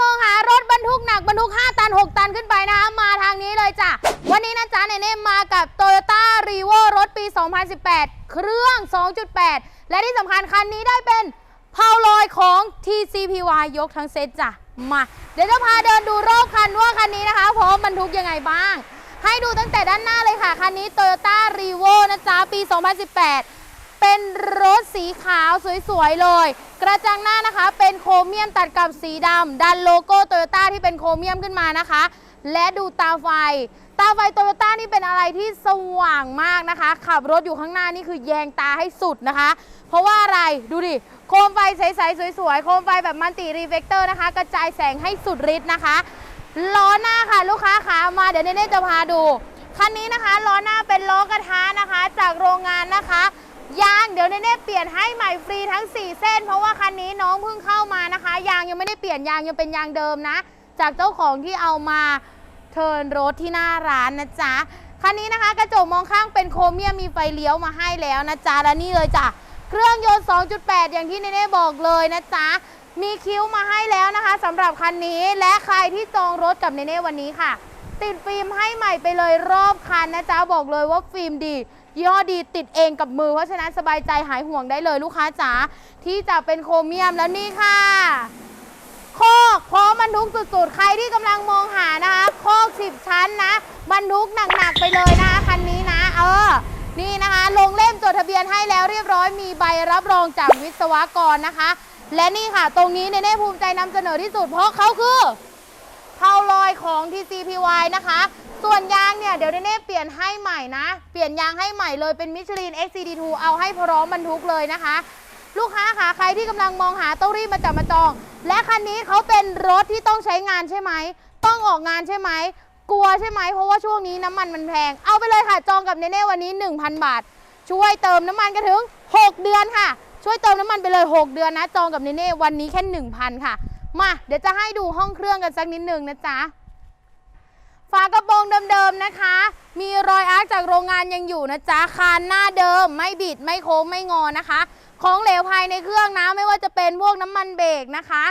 มองหารถบรรทุกหนักบรรทุก 5 ตัน 6 ตันขึ้นไปนะคะมาทางนี้เลยจ้ะ วันนี้นะจ๊ะเนเน่มากับ Toyota r e v o รถปี 2018 เครื่อง 2.8 และที่สำคัญคันนี้ได้เป็นพาวลอยของ TCPY ยกทั้งเซตจ้ะ มา เดี๋ยวจะพาเดินดูรอบคันว่าคันนี้นะคะพร้อมบรรทุกยังไงบ้าง ให้ดูตั้งแต่ด้านหน้าเลยค่ะ คันนี้ Toyota r e v o นะจ๊ะปี 2018 เป็นรถสีขาวสวยๆเลย กระจังหน้านะคะเป็นโครเมียมตัดกับสีดำดันโลโก้โตโยต้าที่เป็นโครเมียมขึ้นมานะคะ และดูตาไฟ ตาไฟโตโยต้านี่เป็นอะไรที่สว่างมากนะคะ ขับรถอยู่ข้างหน้านี่คือแยงตาให้สุดนะคะ เพราะว่าอะไรดูดิ โคมไฟใสๆสวยๆ โคมไฟแบบมันติรีเฟกเตอร์นะคะ กระจายแสงให้สุดฤทธิ์นะคะล้อหน้าค่ะลูกค้าขามาเดี๋ยวเน่จะพาดูคันนี้นะคะล้อหน้าเป็นล้อกระทะนะคะ จากโรงงานนะคะางเดี๋ยวเน่เปลี่ยนให้ใหม่ฟรีทั้ง 4 เส้น เพราะว่าคันนี้น้องเพิ่งเข้ามานะคะ ยางยังไม่ได้เปลี่ยนยางยังเป็นยางเดิมนะ จากเจ้าของที่เอามาเทิร์นรถที่หน้าร้านนะจ๊ะคันนี้นะคะกระจกมองข้างเป็นโครเมียมมีไฟเลี้ยวมาให้แล้วนะจ๊ะและนี่เลยจ้ะเครื่องยนต์ 2.8 อย่างที่เน่บอกเลยนะจ๊ะมีคิ้วมาให้แล้วนะคะสำหรับคันนี้และใครที่จองรถกับเน่วันนี้ค่ะ ติดฟิล์มให้ใหม่ไปเลยรอบคันนะจ๊ะบอกเลยว่าฟิล์มดียี่ห้อดีติดเองกับมือ เพราะฉะนั้นสบายใจหายห่วงได้เลยลูกค้าจ๋าที่จะเป็นโครเมียมแล้วนี่ค่ะ โคกพร้อมบรรทุกสุดๆ ใครที่กำลังมองหานะคะ โคอก10ชั้นนะบรรทุกหนักๆไปเลยนะคะคันนี้นะ เออ นี่นะคะ ลงเล่มจดทะเบียนให้แล้วเรียบร้อยมีใบรับรองจากวิศวกรนะคะ และนี่ค่ะ ตรงนี้เนเน่ภูมิใจนำเสนอที่สุดเพราะเขาคือ เพาลอยของ TCPY นะคะ ส่วนยางเนี่ย เดี๋ยวเนเน่เปลี่ยนให้ใหม่นะ เปลี่ยนยางให้ใหม่เลยเป็นมิชลิน XCD2 เอาให้พร้อมบรรทุกเลยนะคะ ลูกค้าคะใครที่กำลังมองหาต้องรีบมาจับมาจอง และคันนี้เขาเป็นรถที่ต้องใช้งานใช่ไหม ต้องออกงานใช่ไหม กลัวใช่ไหม เพราะว่าช่วงนี้น้ำมันมันแพง เอาไปเลยค่ะจองกับเนเน่วันนี้ 1,000 บาท ช่วยเติมน้ำมันกันถึง 6 เดือนค่ะ ช่วยเติมน้ำมันไปเลย 6 เดือนนะ จองกับเนเน่วันนี้แค่1,000ค่ะ มาเดี๋ยวจะให้ดูห้องเครื่องกันสักนิดหนึ่งนะจ๊ะฝากระโปรงเดิมๆนะคะ มีรอยอาร์คจากโรงงานยังอยู่นะจ๊ะคานหน้าเดิม ไม่บิดไม่โค้งไม่งอนะคะ ของเหลวภายในเครื่องนะไม่ว่าจะเป็นพวกน้ำมันเบรกนะคะ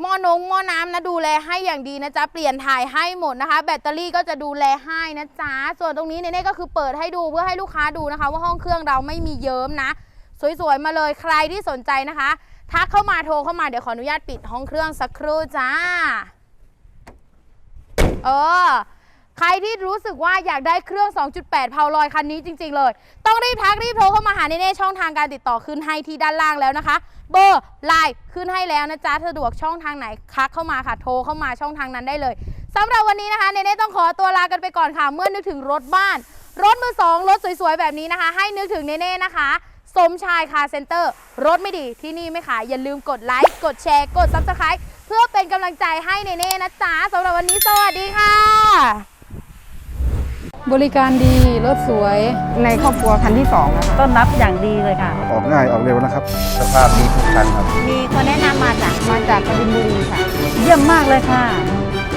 หม้อนงหม้อน้ำนะดูแลให้อย่างดีนะจ๊ะเปลี่ยนถ่ายให้หมดนะคะ แบตเตอรี่ก็จะดูแลให้นะจ๊ะส่วนตรงนี้เนเน่ก็คือเปิดให้ดูเพื่อให้ลูกค้าดูนะคะ ว่าห้องเครื่องเราไม่มีเยิ้มนะ สวยๆมาเลยใครที่สนใจนะคะ ทักเข้ามาโทรเข้ามาเดี๋ยวขออนุญาตปิดห้องเครื่องสักครู่จ้า เออ ใครที่รู้สึกว่าอยากได้เครื่อง 2.8 เพาลอยคันนี้จริง ๆ เลย ต้องรีบทักรีบโทรเข้ามาหาเน่ๆช่องทางการติดต่อขึ้นให้ที่ด้านล่างแล้วนะคะ เบอร์ไลน์ขึ้นให้แล้วนะจ๊ะสะดวกช่องทางไหนทักเข้ามาค่ะ โทรเข้ามาช่องทางนั้นได้เลยสำหรับวันนี้นะคะเน่ๆต้องขอตัวลากันไปก่อนค่ะ เมื่อนึกถึงรถบ้าน รถมือสองรถสวยๆแบบนี้นะคะ ให้นึกถึงเน่ๆนะคะ สมชายคาร์เซ็นเตอร์ รถไม่ดีที่นี่ไม่ขายอย่าลืมกดไลค์ กดแชร์ กด Subscribe เพื่อเป็นกำลังใจให้เน่ๆนะจ๊ะสำหรับวันนี้สวัสดีค่ะ บริการดี รถสวย ในครอบครัวคันที่2นะคะต้อนรับอย่างดีเลยค่ะ ออกง่ายออกเร็วนะครับ สภาพดีทุกคันครับ มีคนแนะนำมาจากมาจากกบินบุรีค่ะ เยี่ยมมากเลยค่ะ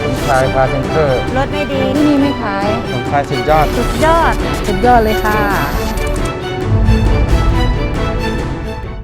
ผมชายพาเซนเตอร์ รถไม่ดีที่นี่ไม่ขายผมชายสุดยอด สุดยอด สุดยอดเลยค่ะ